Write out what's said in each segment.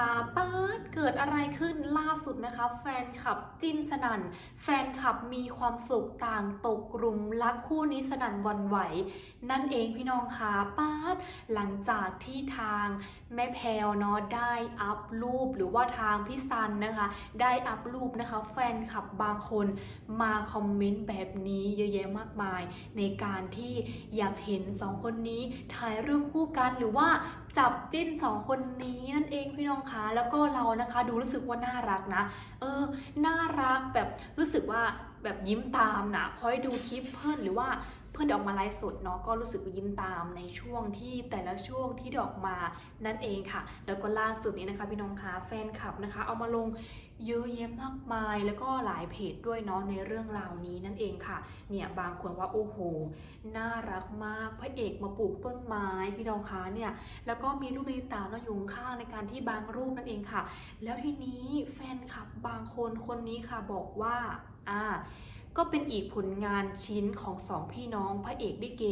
คะป้าดเกิดอะไรขึ้นล่าสุดนะคะ แฟนคลับจิ้นสนัน่น แฟนคลับมีความสุขต่างตกกลุ่มรักคู่นี้สนั่นวันไหว นั่นเองพี่น้องคะป้าดหลังจากที่ทางแม่แพลเนาะได้อัพรูปหรือว่าทางพี่ซันนะคะ ได้อัพรูปนะคะ แฟนคลับบางคนมาคอมเมนต์แบบนี้เยอะแยะมากมาย ในการที่อยากเห็นสองคนนี้ถ่ายรูปคู่กันหรือว่าจับจิ้นสองคนนี้นั่นเองพี่น้องคะแล้วก็เรานะคะ ดูรู้สึกว่าน่ารักนะ เออ น่ารักแบบรู้สึกว่าแบบยิ้มตามนะพอให้ดูคลิปเพื่อนหรือว่า พื่อนได้ออกมาไลฟ์สดเนาะก็รู้สึกยิ้มตามในช่วงที่แต่ละช่วงที่ดอกมานั่นเองค่ะ แล้วก็ล่าสุดนี้นะคะพี่น้องคะแฟนคลับนะคะ เอามาลงเยอะแยะมากมายแล้วก็หลายเพจด้วยเนาะในเรื่องราวนี้นั่นเองค่ะ เนี่ยบางคนว่าโอ้โห น่ารักมากพระเอกมาปลูกต้นไม้พี่น้องคะเนี่ยแล้วก็มีรูปในตาเนาะอยู่ข้างในการที่บางรูปนั่นเองค่ะ แล้วทีนี้แฟนคลับบางคนคนนี้ค่ะบอกว่าอ่า ก็เป็นอีกผลงานชิ้นของสองพี่น้องพระเอกลิเก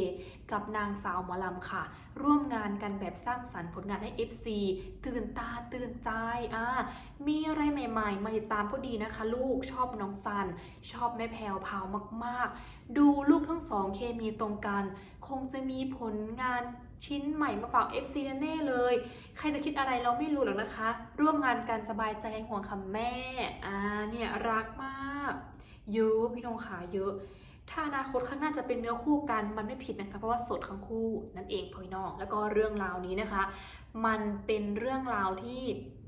กับนางสาวหมอลำค่ะ ร่วมงานกันแบบสร้างสรรค์ผลงานให้ FC ตื่นตาตื่นใจอ่ามีอะไรใหม่ๆ มาติดตามก็ดีนะคะ ลูกชอบน้องซัน ชอบแม่แพรวพาวมากๆ ดูลูกทั้งสองเคมีตรงกัน คงจะมีผลงานชิ้นใหม่มาฝาก FC แน่เลย ใครจะคิดอะไรเราไม่รู้หรอกนะคะ ร่วมงานกันสบายใจห่วงคำแม่ อ่า เนี่ย รักมาก เยอะพี่น้องขาเยอะ ถ้าอนาคตข้างหน้าจะเป็นเนื้อคู่กันมันไม่ผิดนะคะ เพราะว่าสดทั้งคู่นั่นเองพี่น้อง แล้วก็เรื่องราวนี้นะคะ มันเป็นเรื่องราวที่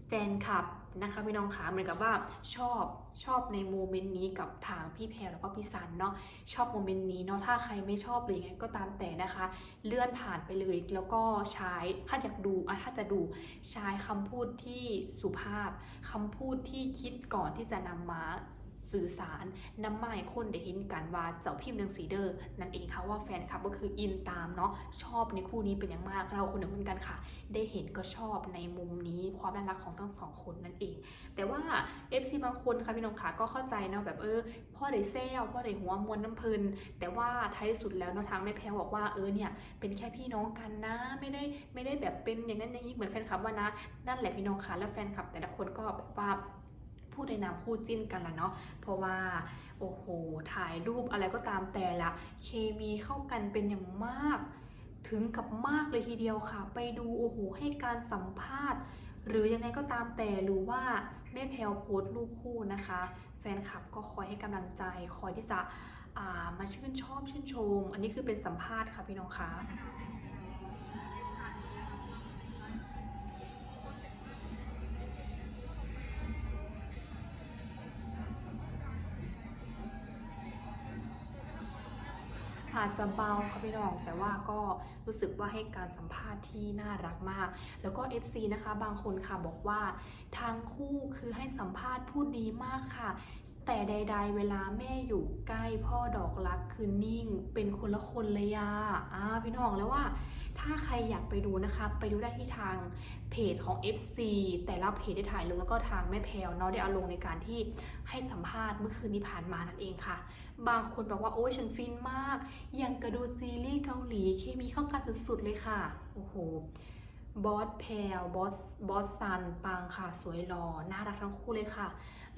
แฟนคลับนะคะพี่น้องขาเหมือนกับว่าชอบชอบในโมเมนต์นี้กับทางพี่แพรแล้วก็พี่สันเนาะชอบโมเมนต์นี้เนาะถ้าใครไม่ชอบหรือยังไงก็ตามแต่นะคะ เลื่อนผ่านไปเลยแล้วก็ใช้ถ้าอยากดูอะถ้าจะดูใช้คำพูดที่สุภาพคำพูดที่คิดก่อนที่จะนำมา สื่อสารน้ำมาให้คนได้เห็นกันว่าเจ้าพิมพ์ดังสีเดอร์นั่นเองค่ะว่าแฟนคลับก็คืออินตามเนาะชอบในคู่นี้เป็นอย่างมากเราคนหนึ่งเหมือนกันค่ะ ได้เห็นก็ชอบในมุมนี้ความน่ารักของทั้งสองคนนั่นเอง แต่ว่า FC บางคนค่ะพี่น้องขาก็เข้าใจเนาะแบบเออพ่อได้เซลพ่อได้หัวมวลน้ำพลินแต่ว่าท้ายที่สุดแล้วเนาะทางแม่แพรบอกว่าเออเนี่ยเป็นแค่พี่น้องกันนะไม่ได้ไม่ได้แบบเป็นอย่างนั้นอย่างนี้เหมือนแฟนคลับว่านะนั่นแหละพี่น้องค่ะแล้วแฟนคลับแต่ละคนก็แบบว่า พูดในนามคู่จิ้นกันละเนาะเพราะว่าโอ้โหถ่ายรูปอะไรก็ตามแต่ละเคมีเข้ากันเป็นอย่างมาก ถึงกับมากเลยทีเดียวค่ะ ไปดูโอ้โหให้การสัมภาษณ์ หรือยังไงก็ตามแต่หรือว่าแม่แพลวโพสต์รูปคู่นะคะ แฟนคลับก็คอยให้กำลังใจคอยที่จะามาชื่นชอบชื่นชม อันนี้คือเป็นสัมภาษณ์ค่ะพี่น้องคะ อาจจะเบาค่ะพี่น้องแต่ว่าก็รู้สึกว่าให้การสัมภาษณ์ที่น่ารักมาก แล้วก็ FC นะคะ บางคนค่ะบอกว่าทางคู่คือให้สัมภาษณ์พูดดีมากค่ะ แต่ใด ๆ เวลาแม่อยู่ใกล้พ่อดอกรักคือนิ่ง เป็นคนละคนเลยอะอ่าพี่น้องแล้วว่า ถ้าใครอยากไปดูนะคะ ไปดูได้ที่ทางเพจของ FC แต่ละเพจได้ถ่ายลงแล้วก็ทางแม่แพลวเนาะได้เอาลงในการที่ให้สัมภาษณ์เมื่อคืนที่ผ่านมานั่นเองค่ะ บางคนบอกว่าโอ้ยฉันฟินมาก ยังกระดูซีรีส์เกาหลีเคมีเข้ากันสุดๆเลยค่ะ โอ้โห บอสแพลบอสบอสซันปังค่ะ สวยหล่อน่ารักทั้งคู่เลยค่ะ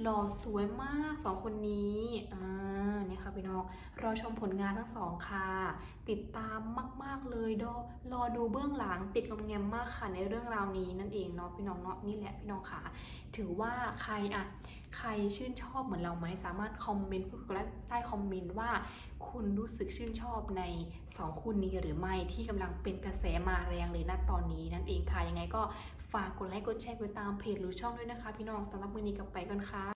หล่อสวยมากสองคนนี้อ่าเนี่ยค่ะพี่น้องรอชมผลงานทั้งสองค่ะ ติดตามมาก ๆ เลยดอรอดูเบื้องหลังติดงอมแงมมากค่ะในเรื่องราวนี้นั่นเองเนาะพี่น้องเนาะนี่แหละพี่น้องค่ะ ถือว่าใครอะ ใครชื่นชอบเหมือนเราไหมสามารถคอมเมนต์พูดกันใต้คอมเมนต์ว่า คุณรู้สึกชื่นชอบในสองคู่นี้หรือไม่ที่กำลังเป็นกระแสมาแรงเลยณตอนนี้นั่นเองค่ะยังไงก็ฝากกดไลค์กดแชร์กดตามเพจหรือช่องด้วยนะคะ พี่น้องสำหรับมือนี้กับไปกันค่ะ